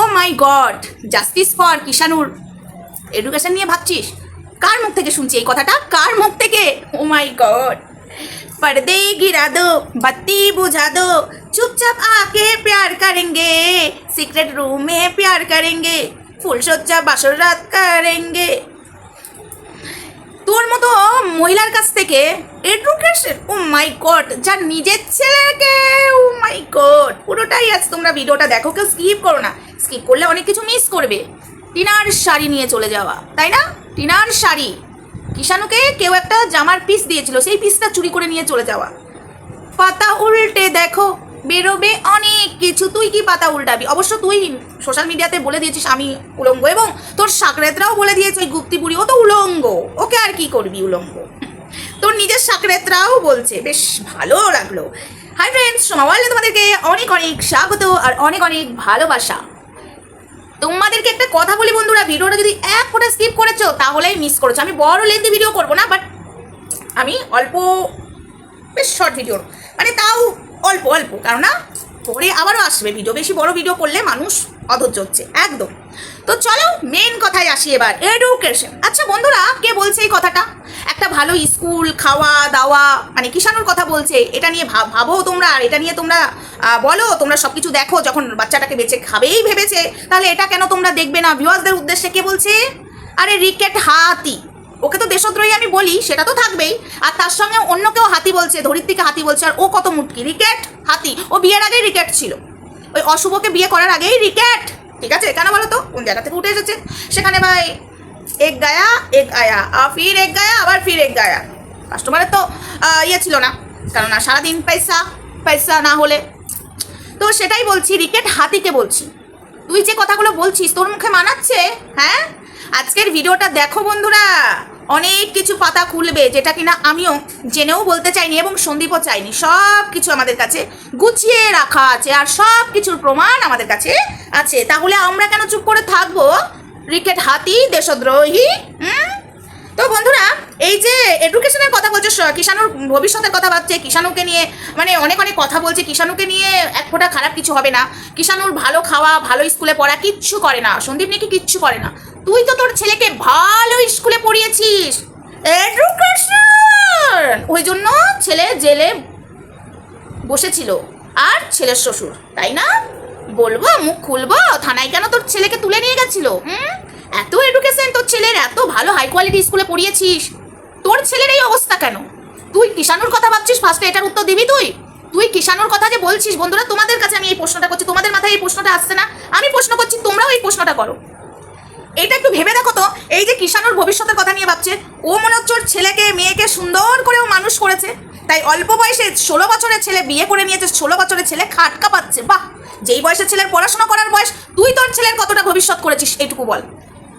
O my god justice for কিষানুর education নিয়ে ভাবছিস? কার মুখ থেকে শুনছি এই কথাটা? কার মুখ থেকে? ও মাই গড পর্দে গিরা দো, বাতি বুঝা দো, চুপচাপ আকে প্যার করেঙ্গে সিক্রেট রুমে প্যার করেঙ্গে ফুলসজ্জা বাসর রাত করেঙ্গে। তোর মতো মহিলার কাছ থেকে এডুকেশন ও মাই গড যার নিজের ছেলেকে ও মাই গড পুরোটাই আজ তোমরা ভিডিওটা দেখো, কেউ স্কিপ করো না। স্কিপ করলে অনেক কিছু মিস করবে। টিনার শাড়ি নিয়ে চলে যাওয়া, তাই না? টিনার শাড়ি। কিষানুকে কেউ একটা জামার পিস দিয়েছিল, সেই পিসটা চুরি করে নিয়ে চলে যাওয়া। পাতা উল্টে দেখো, বেরোবে অনেক কিছু। তুই কি পাতা উল্টাবি? অবশ্য তুই সোশ্যাল মিডিয়াতে বলে দিয়েছিস আমি উলঙ্গ এবং তোর সাকরেতরাও বলে দিয়েছে ওই গুপ্তিপুরি। ও তো উলঙ্গ। ওকে আর কি করবি উলঙ্গ? তোর নিজের সাকরেতরাও বলছে। বেশ ভালো লাগল। হাই ফ্রেন্ডস সোমাওয়ালে তোমাদেরকে অনেক অনেক স্বাগত আর অনেক অনেক ভালোবাসা। তোমাদেরকে একটা কথা বলি বন্ধুরা, ভিডিওটা যদি এক ফোটা স্কিপ করেছ তাহলেই মিস করেছ। আমি বড় লেন্দি ভিডিও করব না বাট আমি অল্প, বেশ শর্ট ভিডিও মানে তাও অল্প অল্প কারণ না পরে আবারও আসবে। ভিডিও বেশি বড় ভিডিও করলে মানুষ অধৈর্য হচ্ছে, একদম। তো চলো মেন কথায় আসি এবার। এডুকেশন আচ্ছা বন্ধুরা কে বলছে এই কথাটা? একটা ভালো স্কুল খাওয়া দাওয়া মানে কিষানুর কথা বলছে এটা নিয়ে ভাব- ভাবো তোমরা আর এটা নিয়ে তোমরা বলো তোমরা সব কিছু দেখো যখন বাচ্চাটাকে বেঁচে খাবেই ভেবেছে তাহলে এটা কেন তোমরা দেখবে না? ভিউয়ার্সদের উদ্দেশ্যে কে বলছে? আরে রিকেট হাতি। ওকে তো দেশদ্রোহী আমি বলি সেটা তো থাকবেই। আর তার সঙ্গে অন্য কেউ হাতি বলছে ধরিত্রীকে হাতি বলছে আর ও কত মুটকি? রিকেট হাতি। ও বিয়ের আগেই রিকেট ছিল। ওই অশুভকে বিয়ে করার আগেই রিকেট ঠিক আছে, কেন বলো তো? কোন জায়গা থেকে উঠে এসেছে? সেখানে ভাই, এক গায়া, এক আয়া। আর ফির এক গায়া, আবার ফির এক গায়া। কাস্টমারের তো ইয়ে ছিল না। কেননা সারাদিন পয়সা পয়সা না হলে। তো সেটাই বলছি, রিকেট হাতিকে বলছি। তুই যে কথাগুলো বলছিস, তোর মুখে মানাচ্ছে? হ্যাঁ? আজকের ভিডিওটা দেখো বন্ধুরা। অনেক কিছু পাতা খুলবে, যেটা কিনা আমিও জেনেও বলতে চাইনি এবং সন্দীপও চাইনি। সব কিছু আমাদের কাছে গুছিয়ে রাখা আছে আর সব কিছুর প্রমাণ আমাদের কাছে আছে। তাহলে আমরা কেন চুপ করে থাকব? রিকেট হাতি, দেশদ্রোহী তো বন্ধুরা, এই যে এডুকেশনের কথা বলছে কিষাণুর ভবিষ্যতের কথা ভাবছে, কিষাণুকে নিয়ে মানে অনেক অনেক কথা বলছে, কিষাণুকে নিয়ে এক ফোঁটা খারাপ কিছু হবে না। কিষাণুর ভালো খাওয়া, ভালো স্কুলে পড়া কিচ্ছু করে না। সন্দীপ নাকি কিচ্ছু করে না। তুই তো তোর ছেলেকে ভালো স্কুলে পড়িয়েছিস। ওই জন্য ছেলে জেলে বসেছিল। আর ছেলের শ্বশুর, তাই না? বলব, মুখ খুলবো, থানায় কেন তোর ছেলেকে তুলে নিয়ে গেছিল, হুম? এত এডুকেশন তোর ছেলের, এত ভালো হাই কোয়ালিটি স্কুলে পড়িয়েছিস। তোর ছেলের এই অবস্থা কেন? তুই কিষানুর কথা ভাবছিস ফার্স্টে এটার উত্তর দিবি তুই? তুই কিষানুর কথা যে বলছিস, বন্ধুরা, তোমাদের কাছে আমি এই প্রশ্নটা করছি, তোমাদের মাথায় এই প্রশ্নটা আসছে না। আমি প্রশ্ন করছি, তোমরাও এই প্রশ্নটা করো। এটা একটু ভেবে দেখো তো, এই যে কিষানুর ভবিষ্যতের কথা নিয়ে ভাবছে, ও মনে হচ্ছে ওর ছেলেকে, মেয়েকে সুন্দর করে ও মানুষ করেছে। তাই অল্প বয়সে ষোলো বছরের ছেলে বিয়ে করে নিয়েছে, ষোলো বছরের ছেলে খাটকা পাচ্ছে, বাহ! যেই বয়সের ছেলের পড়াশোনা করার বয়স, তুই তোর ছেলের কতটা ভবিষ্যৎ করেছিস, এইটুকু বল।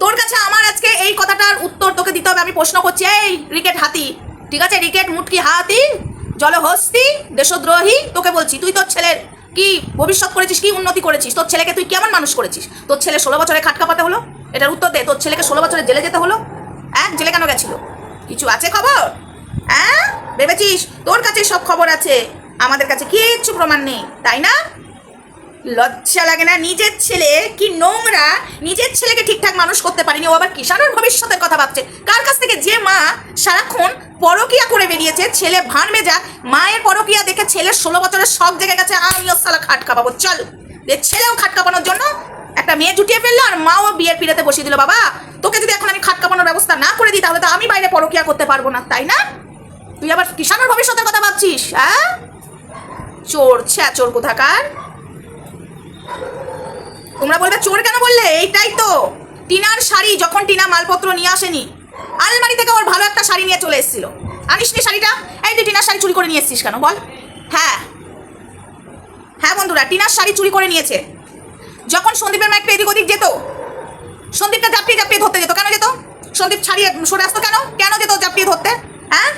তোর কাছে আমার আজকে এই কথাটার উত্তর তোকে দিতে হবে, আমি প্রশ্ন করছি, এই রিকেট হাতি, ঠিক আছে? রিকেট, মুটকি হাতি, জলহস্তি, দেশদ্রোহী, তোকে বলছি, তুই তোর ছেলের কি ভবিষ্যৎ করেছিস, কি উন্নতি করেছিস? তোর ছেলেকে তুই কেমন মানুষ করেছিস? তোর ছেলে ষোলো বছরে খাটকা পাতে হলো? এটার উত্তর দে, তোর ছেলেকে ষোলো বছরে জেলে যেতে হলো? এক জেলে কেন গেছিল? কিছু আছে খবর? হ্যাঁ ভেবেছিস তোর কাছে সব খবর আছে। আমাদের কাছে কিচ্ছু প্রমাণ নেই, তাই না? লজ্জা লাগে না নিজের ছেলে কি নোংরা? নিজের ছেলেকে ঠিকঠাক মানুষ করতে পারেনি, ও আবার কিষাণের ভবিষ্যতের কথা ভাবছে। কার কাছ থেকে যে মা সারাক্ষণ পরকিয়া করে বেরিয়েছে, ছেলে ভান মেজা মায়ের পরকিয়া দেখে ছেলের ষোলো বছরের শখ জেগে গেছে আমিও সালা খাট কাঁপাবো, চল। ছেলেও খাট কাঁপানোর জন্য মেয়ে জুটিয়ে ফেলল আর মাও বিয়ের পিড়াতে বসিয়ে দিল, বাবা। তোকে যদি এখন আমি খাট কাঁপানোর ব্যবস্থা না করে দিই, তাহলে তো আমি বাইরে পরকিয়া করতে পারব না, তাই না? তুই আবার কিষাণের ভবিষ্যতের কথা ভাবছিস হ্যাঁ? চোর, ছ্যা, চোর কোথাকার? তোমরা বলবে চোর কেন বললে? এইটাই তো। টিনার শাড়ি যখন টিনা মালপত্র নিয়ে আসেনি, আলমারি থেকে ওর ভালো একটা শাড়ি নিয়ে চলে এসেছিল। আনিসনি শাড়িটা? এই তুই টিনার শাড়ি চুরি করে নিয়ে এসছিস কেন, বল। হ্যাঁ। হ্যাঁ বন্ধুরা, টিনার শাড়ি চুরি করে নিয়েছে। যখন সন্দীপের মা এদিক ওদিক যেত, সন্দীপটা জাপিয়ে জাপিয়ে ধরতে যেত। কেন যেত? সন্দীপ ছাড়িয়ে সরে আসতো কেন? কেন যেত জাপিয়ে ধরতে? হ্যাঁ?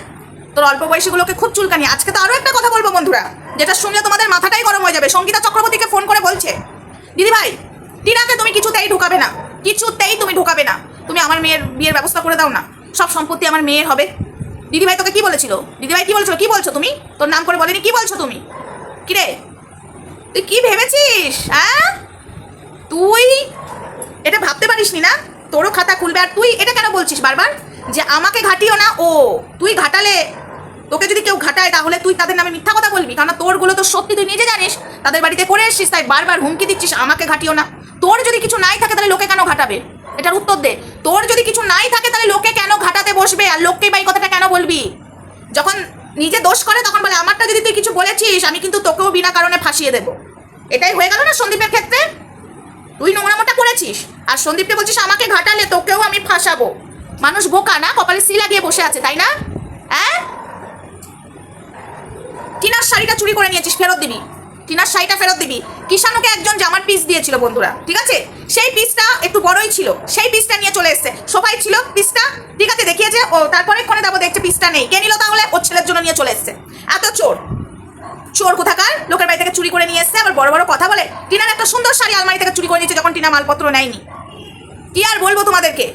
তোর অল্প বয়সীগুলোকে খুব চুলকানি। আজকে তো আরও একটা কথা বলব বন্ধুরা, যেটা শুনলে তোমাদের মাথাটাই গরম হয়ে যাবে। সঙ্গীতা চক্রবর্তীকে ফোন করে বলছে, দিদি ভাই টিনাকে তুমি কিছুতেই ঢুকাবে না, কিছুতেই তুমি ঢুকাবে না। তুমি আমার মেয়ের বিয়ের ব্যবস্থা করে দাও না। সব সম্পত্তি আমার মেয়ের হবে। দিদিভাই তোকে কি বলেছিল? দিদিভাই কি বলছো কি বলছো তুমি? তোর নাম করে বলেনি? কি বলছো তুমি? কিরে? তুই কি ভেবেছিস? হ্যাঁ? পারিসনি না? তোরও খাতা খুলবে আর তুই এটা কেন বলছিস বারবার? যে আমাকে ঘাটিও না, ও, তুই ঘাটালে। তোকে যদি কেউ ঘাটায়, তাহলে তুই তাদের নামে মিথ্যা কথা বলবি। কারণ তোরগুলো তো সত্যি তুই নিজে জানিস, তাদের বাড়িতে করে এসছিস, তাই বারবার হুমকি দিচ্ছিস, আমাকে ঘাটিও না। তোর যদি কিছু নাই থাকে, তাহলে লোকে কেন ঘাটাবে? এটার উত্তর দে। তোর যদি কিছু নাই থাকে, তাহলে লোকে কেন ঘাটাতে বসবে? আর লোককে বাই কথাটা কেন বলবি? যখন নিজে দোষ করে, তখন বলে, আমারটা যদি তুই কিছু বলেছিস, আমি কিন্তু তোকেও বিনা কারণে ফাঁসিয়ে দেবো। এটাই হয়ে গেল না সন্দীপের ক্ষেত্রে? তুই নোংরামোটা করেছিস? আর সন্দীপকে বলছিস আমাকে ঘাটালে, তোকেও আমি ফাঁসাবো। মানুষ বোকা না? কপালে সি লাগিয়ে বসে আছে, তাই না? হ্যাঁ টিনার শাড়িটা চুরি করে নিয়েছিস, ফেরত দিবি। টিনার শাড়িটা ফেরত দিবি। কিষানুকে একজন জামার পিস দিয়েছিল, বন্ধুরা, ঠিক আছে? সেই পিসটা একটু বড়ই ছিল। সেই পিসটা নিয়ে চলে এসছে। সবাই ছিল পিসটা ঠিক আছে, দেখিয়েছে, ও তারপরে ফোনে দেবো দেখছে পিসটা নেই। কে নিল তাহলে? ওর ছেলের জন্য নিয়ে চলে এসছে। এত চোর। চোর কোথাকার? লোকের বাড়ি থেকে চুরি করে নিয়ে এসছে, আবার বড় বড় কথা বলে। টিনার একটা সুন্দর শাড়ি আলমারি থেকে চুরি করে নিয়েছে যখন টিনা মালপত্র নেয়নি। কি আর বলব তোমাদেরকে?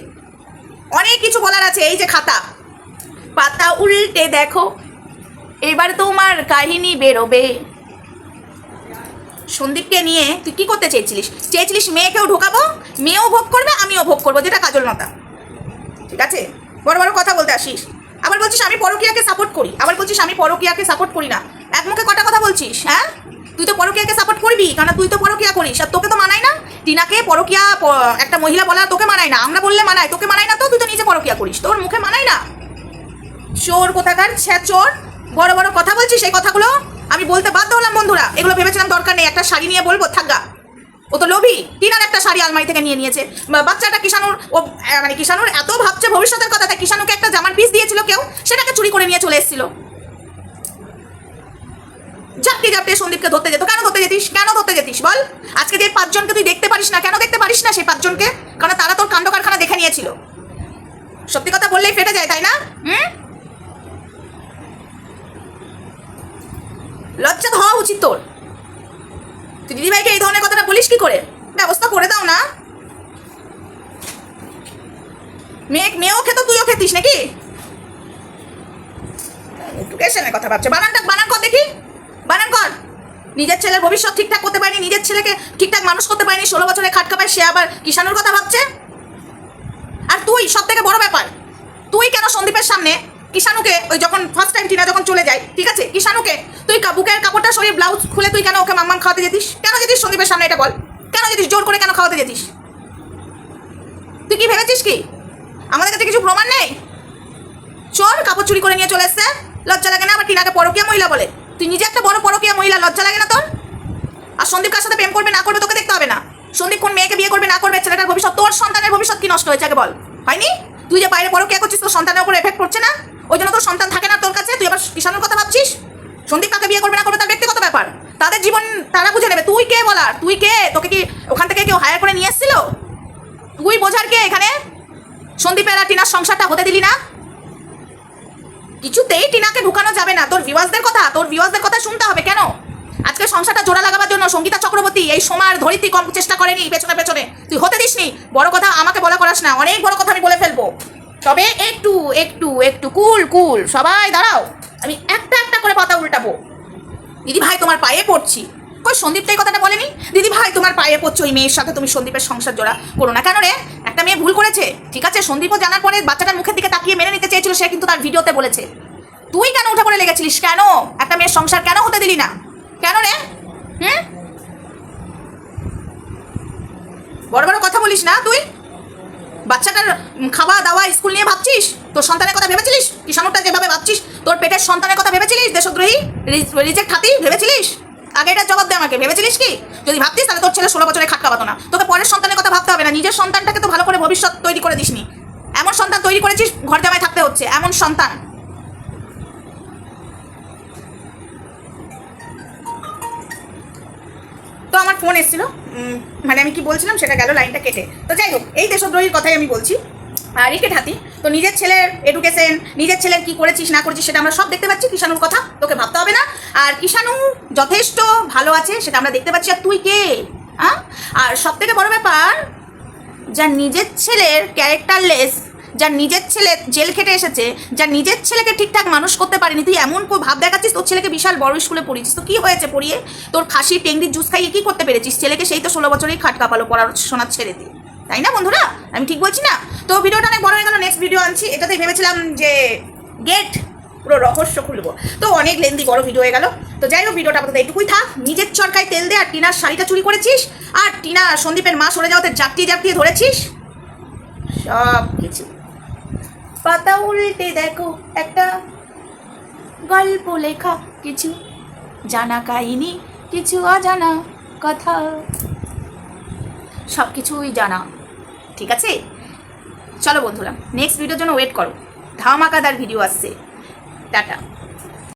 অনেক কিছু বলার আছে, এই যে খাতা। পাতা উল্টে দেখো, এবার তোমার কাহিনী বেরোবে। সন্দীপকে নিয়ে তুই কি করতে চেয়েছিলিস? চেয়েছিলিস মেয়েকেও ঢোকাবো, মেয়েও ভোগ করবে, আমিও ভোগ করব, যেটা কাজল নতা ঠিক আছে? বড় বড় কথা বলতে আসিস। আবার বলছিস আমি পরকিয়াকে সাপোর্ট করি। আবার বলছিস আমি পরকিয়াকে সাপোর্ট করি না। এক মুখে কটা কথা বলছিস হ্যাঁ? তুই তো পরকিয়াকে সাপোর্ট করবি কারণ তুই তো পরকিয়া করিস, আর তোকে তো মানায় না। টিনাকে পরকিয়া একটা মহিলা বলা তোকে মানায় না। আমরা বললে মানায়, তোকে মানায় না তো, তুই তো নিজে পরকিয়া করিস। তোর মুখে মানায় না? চোর কোথাকার? ছ্যা, চোর। বড় বড় কথা বলছিস এই কথাগুলো? আমি বলতে বাধ্য হলাম বন্ধুরা, এগুলো ভেবেছিলাম দরকার নেই, একটা শাড়ি নিয়ে বলব থাকগা ও তো লোভী, টিনার একটা শাড়ি আলমারি থেকে নিয়ে নিয়েছে। বাচ্চাটা কিষানুর ও মানে কিষানুর এত ভাবছে ভবিষ্যতের কথা, তাই কিষানুকে একটা জামার পিস দিয়েছিল কেউ, সেটাকে চুরি করে নিয়ে চলে এসেছিল। ঝাপটি ঝাপটে সন্দীপকে ধরতে যেত। কেন ধরতে যেতিস? কেন ধরতে যেতিস? বল। আজকে যে পাঁচজনকে তুই দেখতে পারিস না, কেন দেখতে পারিস না সেই পাঁচজনকে? কারণ তারা তোর কাণ্ড কারখানা দেখে নিয়েছিল। সত্যি কথা বললেই ফেটে যায়, তাই না? হুম? লজ্জা হওয়া উচিত তোর। তুই দিদিভাইকে এই ধরনের কথাটা বলিস কি করে? ব্যবস্থা করে দাও না। মেয়ে মেয়েও খেত, তুইও খেতিস নাকি? এডুকেশনের কথা ভাবছে। বানানটা বানান কর দেখি। বানান কর। নিজের ছেলের ভবিষ্যৎ ঠিকঠাক করতে পারেনি, নিজের ছেলেকে ঠিকঠাক মানুষ করতে পারেনি, ষোলো বছরে খাটকা পায়, সে আবার কিষানুর কথা ভাবছে? আর তুই সব থেকে বড় ব্যাপার, তুই কেন সন্দীপের সামনে কিষানুকে ওই যখন ফার্স্ট টাইম টিনা যখন চলে যায়, ঠিক আছে? কিষানুকে তুই বুকের কাপড়টা সরিয়ে ব্লাউজ খুলে তুই কেন ওকে মাম্মাম খাওয়াতে যেতিস? কেন যেতিস সন্দীপের সামনে এটা বল? কেন যেতিস জোর করে কেন খাওয়াতে যেতিস? তুই কি ভেবেছিস কি? আমাদের কাছে কিছু প্রমাণ নেই? চোর কাপড় চুরি করে নিয়ে চলে এসছে, লজ্জা লাগে না আবার টিনাকে পরকীয়া মহিলা বলে? তুই নিজে একটা বড় পরকীয়া মহিলা, লজ্জা লাগে না তোর? আর সন্দীপ কার সাথে প্রেম করবে, না করবে, তোকে দেখতে হবে না। সন্দীপ কোন মেয়েকে বিয়ে করবে, না করবে, ছেলেটার ভবিষ্যৎ, তোর সন্তানের ভবিষ্যৎ কি নষ্ট হয়েছে, আগে বল। হয়নি? তুই যে বাইরে পরকীয়া করছিস, তোর সন্তানের উপর এফেক্ট পড়ছে না? ওই জন্য তোর সন্তান থাকে না তোর কাছে? তুই আবার কিষানোর কথা ভাবছিস? সন্দীপ কাকে বিয়ে করবে, না করবে, তার ব্যক্তিগত ব্যাপার। তাদের জীবন তারা বুঝে নেবে। তুই কে বলার? তুই কে? তোকে কি ওখান থেকে কেউ হায়ার করে নিয়ে এসেছিল? তুই বোঝার কে এখানে? সন্দীপের আর টিনার সংসারটা হতে দিলি না? কিছুতেই টিনাকে ঢুকানো যাবে না। তোর ভিউয়ার্সদের কথা, তোর ভিউয়ার্সদের কথা শুনতে হবে কেন? আজকে সংসারটা জোড়া লাগাবার জন্য সঙ্গীতা চক্রবর্তী এই সময় ধরিত্রী কম চেষ্টা করেনি পেছনে পেছনে। তুই হতে দিসনি। বড় কথা আমাকে বলা করাস না। অনেক বড় কথা আমি বলে ফেলব। তবে একটু একটু একটু, কুল কুল, সবাই দাঁড়াও। আমি একটা একটা করে পাতা উল্টাবো। দিদি ভাই, তোমার পায়ে পড়ছি। কই সন্দীপ তো এই কথাটা বলেনি? দিদি ভাই, তোমার পায়ে পড়ছো। ওই মেয়ের সাথে তুমি সন্দীপের সংসার জোড়া করো না। কেন রে? একটা মেয়ে ভুল করেছে। ঠিক আছে, সন্দীপও জানার পরে বাচ্চাটার মুখের দিকে তাকিয়ে মেনে নিতে চেয়েছিল, সে কিন্তু তার ভিডিওতে বলেছে। তুই কেন উঠে পড়ে লেগেছিলিস? কেন? একটা মেয়ের সংসার কেন হতে দিলি না? কেন রে? হুম? বড় বড় কথা বলিস না তুই? বাচ্চাটার খাওয়া দাওয়া স্কুল নিয়ে ভাবছিস? তোর সন্তানের কথা ভেবেছিলিস? কিষানুরটা যেভাবে ভাবছিস? তোর পেটের সন্তানের কথা ভেবেছিলিস, দেশদ্রোহী? রিজেক্ট হাতি, ভেবেছিলিস? আগে এটা জবাব দে আমাকে, ভেবেছিলিস কি? যদি ভাবতিস, তাহলে তোর ছেলে ষোলো বছরে খাটকা পাতো না। তোকে পরের সন্তানের কথা ভাবতে হবে না, নিজের সন্তানটাকে তো ভালো করে ভবিষ্যৎ তৈরি করে দিসনি। এমন সন্তান তৈরি করেছিস, ঘর জামায় থাকতে হচ্ছে, এমন সন্তান। তো আমার ফোন এসেছিল মানে আমি কি বলছিলাম, সেটা গেল লাইনটা কেটে। তো যাই হোক, এই দেশদ্রোহীর কথাই আমি বলছি। আর রিকেট হাতি, তো নিজের ছেলের এডুকেশন নিজের ছেলের কি করেছিস, না করেছিস, সেটা আমরা সব দেখতে পাচ্ছি কিষানুর কথা, তোকে ভাবতে হবে না। আর কিষানু যথেষ্ট ভালো আছে, সেটা আমরা দেখতে পাচ্ছি। আর তুই কে? হ্যাঁ আর সব থেকে বড় ব্যাপার, যার নিজের ছেলের ক্যারেক্টারলেস, যার নিজের ছেলে জেল খেটে এসেছে, যার নিজের ছেলেকে ঠিকঠাক মানুষ করতে পারেনি, তুই এমন ভাব দেখাচ্ছিস, তোর ছেলেকে বিশাল বড় স্কুলে পড়িয়েছিস। তো কী হয়েছে পড়িয়ে? তোর খাসি টেংরির জুস খাইয়ে কী করতে পেরেছিস? ছেলেকে সেই তো ষোলো বছরেই খাট কাপালো পড়াশোনা ছেড়ে দিয়ে। তাই না বন্ধুরা? আমি ঠিক বলছি না? তো ভিডিওটা অনেক বড় হয়ে গেল নেক্সট ভিডিও আনছি। এটাতেই ভেবেছিলাম যে গেট পুরো রহস্য খুলবো। তো অনেক লেন্দি বড় ভিডিও হয়ে গেল। তো যাই হোক ভিডিওটা আপাতত এইটুকুই থাক। নিজের চরকায় তেল দে আর টিনার শাড়িটা চুরি করেছিস? আর টিনা সন্দীপের মা সরে যাওয়াতে জাপটিয়ে জাপটিয়ে ধরেছিস? সব কিছু। পাতা উল্টে দেখো একটা গল্প লেখা। কিছু জানা কাহিনী, কিছু অজানা কথা। সব কিছুই জানা। ঠিক আছে? চলো বন্ধুরা নেক্সট ভিডিওর জন্য ওয়েট করো। ধামাকাদার ভিডিও আসছে। টাটা।